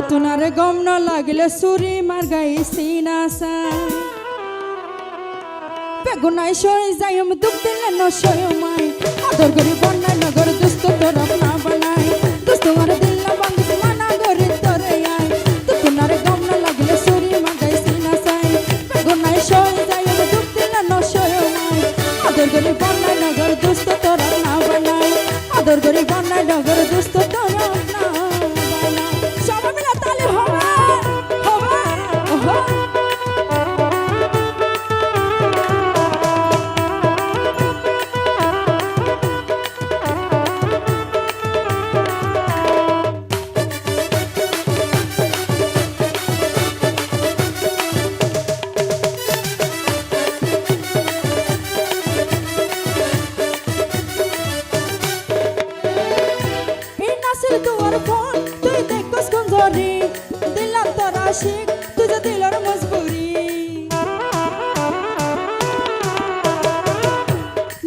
তুতুনারে গম ন লাগলে সুরি মার গাই সিনাসা বেগুনাই সই যাই আমি দুঃখ দিলে ন সই মাই আদর করি বন্যায়, নগর দুস্থ না বানাই দুস্থ মারে দিল্লা বাঙ্গি গরি তোরে আই তুতুনারে গম ন লাগলে সুরি মার গাই সিনাসাই বেগুনাই সই যাই দুঃখ দিলে আদর করি নগর দুস্থ তোর আশিক যে দিলার মজবুরি।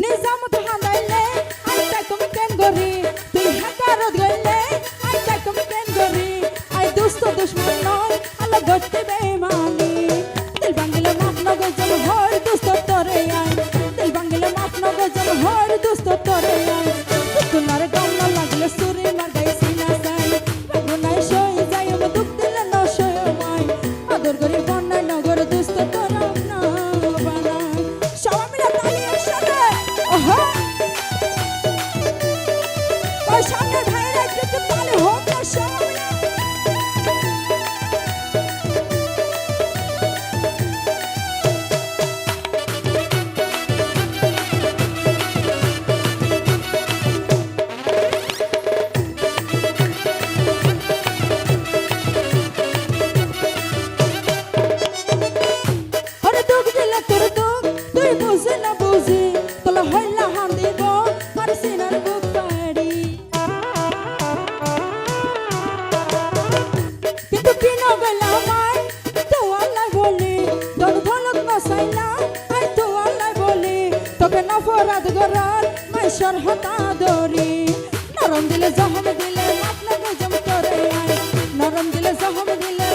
নিজামত হানাইলে আই তাকম কেন গরি তুই হাকারত গইলে, আই তাকম কেন গরি আই দোস্ত দুশ্মন নয় আল্লাহ গটতে বেমানি দিল বাঙ্গিলে মাপ নগর জল হয় দোস্ত তোরে আই দিল বাঙ্গিলে মাপ সামনে ভাইরা একটু তালি হোক না নফরাত গরার মাইশর হতা দরি নরম দিলে জহম দিলে মাপ গজম করে নরম দিলে জহম দিলে